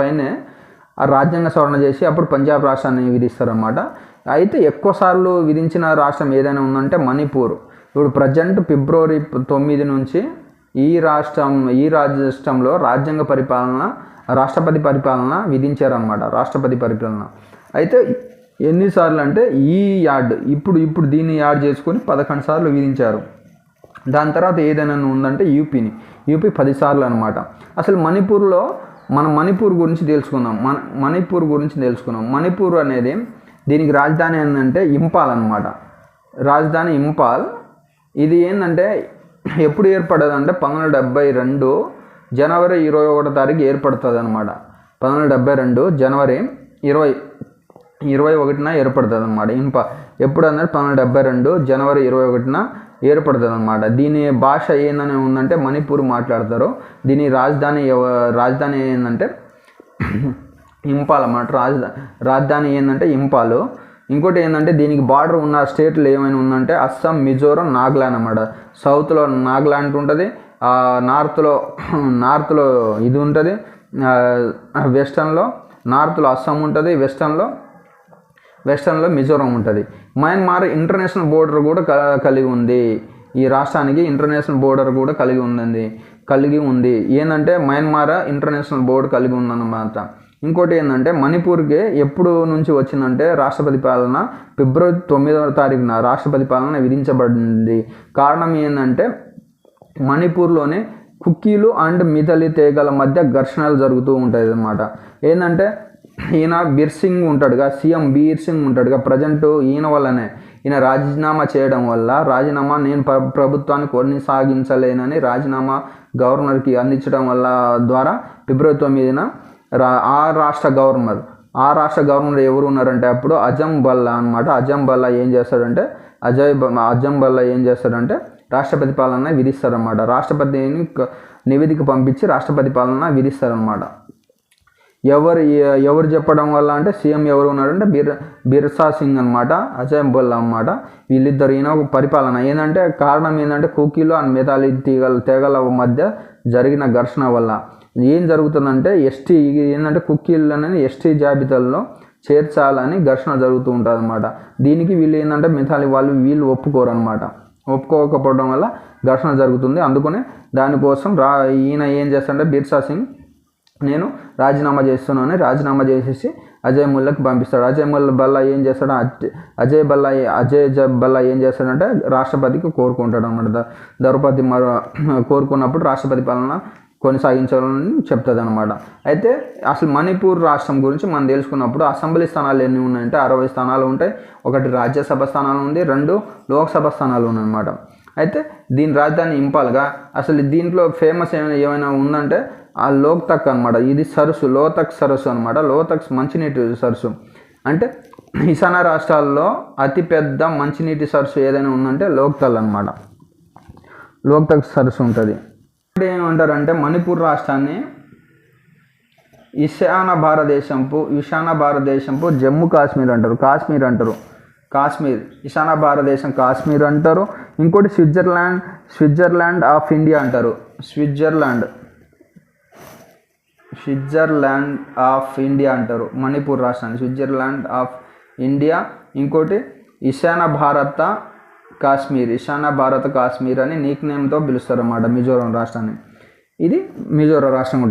పైనే ఆ రాజ్యాంగ సవరణ చేసి అప్పుడు పంజాబ్ రాష్ట్రాన్ని విధిస్తారనమాట అయితే ఎక్కువ సార్లు విధించిన రాష్ట్రం ఏదైనా ఉందంటే మణిపూర్. ఇప్పుడు ప్రజెంట్ ఫిబ్రవరి తొమ్మిది నుంచి ఈ రాష్ట్రం ఈ రాష్ట్రంలో రాజ్యాంగ పరిపాలన రాష్ట్రపతి పరిపాలన విధించారనమాట రాష్ట్రపతి పరిపాలన. అయితే ఎన్నిసార్లు అంటే ఈ యార్డ్ ఇప్పుడు ఇప్పుడు దీన్ని యాడ్ చేసుకొని పదకొండు సార్లు విధించారు. దాని తర్వాత ఏదైనా ఉందంటే యూపీని. యూపీ పదిసార్లు అనమాట అసలు మణిపూర్లో మనం మణిపూర్ గురించి తెలుసుకుందాం. మన మణిపూర్ గురించి తెలుసుకుందాం. మణిపూర్ అనేది దీనికి రాజధాని ఏంటంటే ఇంపాల్ అనమాట రాజధాని ఇంపాల్. ఇది ఏంటంటే ఎప్పుడు ఏర్పడదు అంటే పంతొమ్మిది డెబ్బై రెండు జనవరి ఇరవై ఒకటో తారీఖు ఏర్పడుతుంది అనమాట పంతొమ్మిది డెబ్బై రెండు జనవరి ఇరవై ఇరవై ఒకటిన ఏర్పడుతుంది అనమాట ఇంపాల్. ఎప్పుడు అన్నది? పంతొమ్మిది డెబ్బై రెండు జనవరి ఇరవై ఒకటిన ఏర్పడుతుంది అనమాట దీని భాష ఏందని ఉందంటే మణిపూర్ మాట్లాడతారు. దీని రాజధాని ఎవ- రాజధాని ఏంటంటే ఇంపాల్ అన్నమాట. రాజధాని రాజధాని ఏంటంటే ఇంపాలు. ఇంకోటి ఏంటంటే దీనికి బార్డర్ ఉన్న స్టేట్లు ఏమైనా ఉందంటే అస్సాం మిజోరం నాగాలాండ్ అన్నమాట. సౌత్లో నాగాలాండ్ ఉంటుంది. నార్త్లో నార్త్లో ఇది ఉంటుంది. వెస్టర్న్లో నార్త్లో అస్సాం ఉంటుంది. వెస్టర్న్లో వెస్టర్న్లో మిజోరం ఉంటుంది. మయన్మార్ ఇంటర్నేషనల్ బోర్డర్ కూడా కలిగి ఉంది. ఈ రాష్ట్రానికి ఇంటర్నేషనల్ బోర్డర్ కూడా కలిగి ఉందండి. కలిగి ఉంది. ఏంటంటే మయన్మార్ ఇంటర్నేషనల్ బోర్డు కలిగి ఉందన్నమాట. ఇంకోటి ఏంటంటే మణిపూర్కి ఎప్పుడు నుంచి వచ్చిందంటే రాష్ట్రపతి పాలన ఫిబ్రవరి తొమ్మిదవ తారీఖున రాష్ట్రపతి పాలన విధించబడింది. కారణం ఏంటంటే మణిపూర్లోనే కుక్కీలు అండ్ మిథలి తీగల మధ్య ఘర్షణలు జరుగుతూ ఉంటాయి అన్నమాట ఏంటంటే ఈయన బీర్ సింగ్ ఉంటాడుగా సీఎం బీర్ సింగ్ ఉంటాడుగా. ప్రజెంట్ ఈయన వల్లనే ఈయన రాజీనామా చేయడం వల్ల రాజీనామా నేను ప్ర ప్రభుత్వాన్ని కొనసాగించలేనని రాజీనామా గవర్నర్కి అందించడం వల్ల ద్వారా ఫిబ్రవరి తొమ్మిదిన రా ఆ రాష్ట్ర గవర్నర్ ఆ రాష్ట్ర గవర్నర్ ఎవరు ఉన్నారంటే అప్పుడు అజం బల్లా అనమాట అజం బల్లా ఏం చేస్తాడంటే అజయ్ బ- అజం బల్లా ఏం చేస్తాడంటే రాష్ట్రపతి పాలన విధిస్తారనమాట రాష్ట్రపతిని క- నివేదిక పంపించి రాష్ట్రపతి పాలన విధిస్తారనమాట ఎవరు ఎవరు చెప్పడం వల్ల అంటే సీఎం ఎవరు ఉన్నారంటే బిర్ బిర్సా సింగ్ అనమాట అజయ్ అనమాట వీళ్ళిద్దరు ఈయన ఒక పరిపాలన. ఏంటంటే కారణం ఏంటంటే కుకీలు అండ్ మెథాలి తీగల తెగల మధ్య జరిగిన ఘర్షణ వల్ల. ఏం జరుగుతుందంటే ఎస్టీ ఏంటంటే కుకీలు అనేది ఎస్టీ జాబితాల్లో చేర్చాలని ఘర్షణ జరుగుతూ ఉంటుంది అనమాట దీనికి వీళ్ళు ఏంటంటే మిథాలి వాళ్ళు వీళ్ళు ఒప్పుకోరు అనమాట ఒప్పుకోకపోవడం వల్ల ఘర్షణ జరుగుతుంది. అందుకనే దానికోసం రా ఈయన ఏం చేస్తాడంటే బిర్సా సింగ్ నేను రాజీనామా చేస్తున్నాను రాజీనామా చేసేసి అజయ్ ముల్లాకి పంపిస్తాడు. అజయ్ ముల్లా బల్లా ఏం చేస్తాడు? అజయ్ బల్లా అజయ్ బల్లా ఏం చేస్తాడంటే రాష్ట్రపతికి కోరుకుంటాడు అనమాట ద్రౌపది మరో కోరుకున్నప్పుడు రాష్ట్రపతి పాలన కొనసాగించాలని చెప్తుంది అనమాట అయితే అసలు మణిపూర్ రాష్ట్రం గురించి మనం తెలుసుకున్నప్పుడు అసెంబ్లీ స్థానాలు ఎన్ని ఉన్నాయంటే అరవై స్థానాలు ఉంటాయి. ఒకటి రాజ్యసభ స్థానాలు ఉంది రెండు లోక్సభ స్థానాలు ఉన్నాయన్నమాట అయితే దీని రాజధాని ఇంపాల్గా అసలు దీంట్లో ఫేమస్ ఏమైనా ఏమైనా ఉందంటే ఆ లోక్తక్ అనమాట ఇది సరస్సు లోతక్ సరస్సు అనమాట లోతక్ మంచినీటి సరస్సు. అంటే ఈశాన్య రాష్ట్రాల్లో అతిపెద్ద మంచినీటి సరస్సు ఏదైనా ఉందంటే లోక్తల్ అనమాట లోక్తక్ సరస్సు ఉంటుంది. ఇప్పుడు ఏమంటారంటే మణిపూర్ రాష్ట్రాన్ని ఈశాన భారతదేశంపు ఈశాన భారతదేశంపు జమ్మూ కాశ్మీర్ అంటారు. కాశ్మీర్ అంటారు. కాశ్మీర్ ఈశాన భారతదేశం కాశ్మీర్ అంటారు. ఇంకోటి స్విట్జర్లాండ్ స్విట్జర్లాండ్ ఆఫ్ ఇండియా అంటారు. స్విట్జర్లాండ్. స్విట్జర్లాండ్ ఆఫ్ ఇండియా అంటారు మణిపూర్ రాష్ట్రాన్ని. Switzerland of India. ఇంకోటి ఈశాన భారత కాశ్మీర్. ఈశాన భారత కాశ్మీర్ అని నీక్ నేమ్తో పిలుస్తారు అన్నమాట మిజోరం రాష్ట్రాన్ని. ఇది మిజోరం రాష్ట్రం గురించి.